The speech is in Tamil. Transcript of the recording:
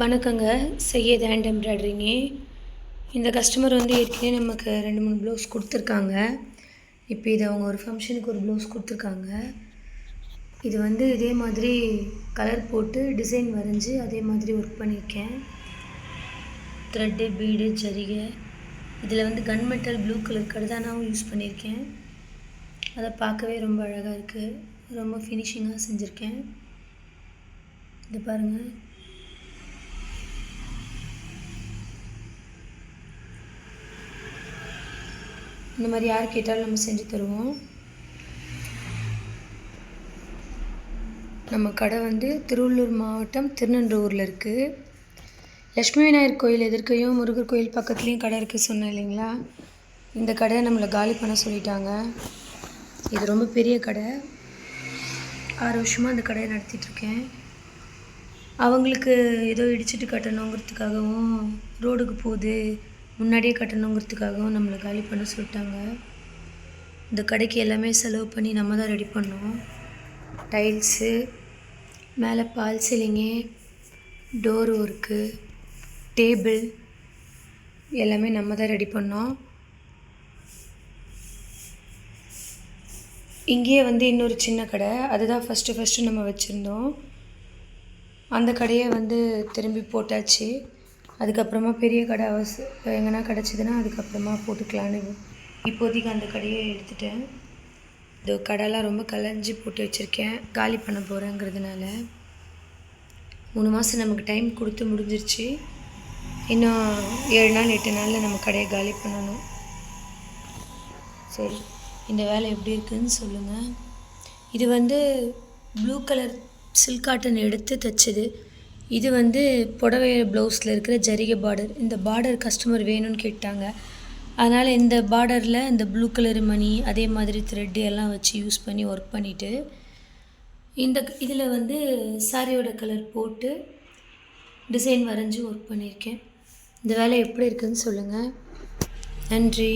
வணக்கங்க. செய்யது ஹேண்ட் எம்ப்ராய்டரிங்கு இந்த கஸ்டமர் வந்து ஏற்கனவே நமக்கு ரெண்டு மூணு ப்ளவுஸ் கொடுத்துருக்காங்க. இப்போ இது அவங்க ஒரு ஃபங்க்ஷனுக்கு ஒரு ப்ளவுஸ் கொடுத்துருக்காங்க. இது வந்து இதே மாதிரி கலர் போட்டு டிசைன் வரைஞ்சி அதே மாதிரி ஒர்க் பண்ணியிருக்கேன். த்ரெட்டு பீடு ஜரிகை இதில் வந்து கன் மெட்டல் ப்ளூ கலர் கடுதானாவும் யூஸ் பண்ணியிருக்கேன். அதை பார்க்கவே ரொம்ப அழகாக இருக்குது ரொம்ப ஃபினிஷிங்காக செஞ்சுருக்கேன். இது பாருங்கள் இந்த மாதிரி யார் கேட்டாலும் நம்ம செஞ்சு தருவோம். நம்ம கடை வந்து திருவள்ளூர் மாவட்டம் திருநன்றூரில் இருக்குது லக்ஷ்மி விநாயகர் கோயில் எதிர்க்கையும் முருகர் கோயில் பக்கத்துலேயும் கடை இருக்குது சொன்னேன் இல்லைங்களா? இந்த கடையை நம்மளை காலி பண்ண சொல்லிட்டாங்க. இது ரொம்ப பெரிய கடை. ஆறு வருஷமாக அந்த கடையை நடத்திட்டுருக்கேன் அவங்களுக்கு ஏதோ இடிச்சிட்டு கட்டணுங்கிறதுக்காகவும் ரோடுக்கு போகுது. முன்னாடியே கட்டணுங்கிறதுக்காகவும் நம்மளை காலி பண்ண சொல்லிட்டாங்க. இந்த கடைக்கு எல்லாமே செலவு பண்ணி நம்ம தான் ரெடி பண்ணோம். டைல்ஸு மேலே false ceiling door work table எல்லாமே நம்ம தான் ரெடி பண்ணோம். இங்கேயே வந்து இன்னொரு சின்ன கடை அதுதான் ஃபஸ்ட்டு ஃபஸ்ட்டு நம்ம வச்சுருந்தோம். அந்த கடையை வந்து திரும்பி போட்டாச்சு. அதுக்கப்புறமா பெரிய கடை அவச எங்கன்னா கிடச்சிதுன்னா அதுக்கப்புறமா போட்டுக்கலான்னு இப்போதைக்கு அந்த கடையை எடுத்துட்டேன். இந்த கடைலாம் ரொம்ப கலைஞ்சி போட்டு வச்சுருக்கேன். காலி பண்ண போகிறேங்கிறதுனால மூணு மாதம் நமக்கு டைம் கொடுத்து முடிஞ்சிருச்சு. இன்னும் ஏழு நாள் எட்டு நாளில் நம்ம கடையை காலி பண்ணணும். சரி இந்த வேலை எப்படி இருக்குதுன்னு சொல்லுங்கள் இது வந்து ப்ளூ கலர் சில்க் காட்டன் எடுத்து தைச்சது. இது வந்து புடவை ப்ளவுஸில் இருக்கிற ஜரிகை பார்டர் இந்த பார்டர் கஸ்டமர் வேணும்னு கேட்டாங்க. அதனால் இந்த பார்டரில் இந்த ப்ளூ கலர் மணி அதே மாதிரி த்ரெட்டு எல்லாம் வச்சு யூஸ் பண்ணி ஒர்க் பண்ணிவிட்டு இந்த இதில் வந்து சாரியோட கலர் போட்டு டிசைன் வரைஞ்சி ஒர்க் பண்ணியிருக்கேன். இந்த வேலை எப்படி இருக்குதுன்னு சொல்லுங்கள் நன்றி.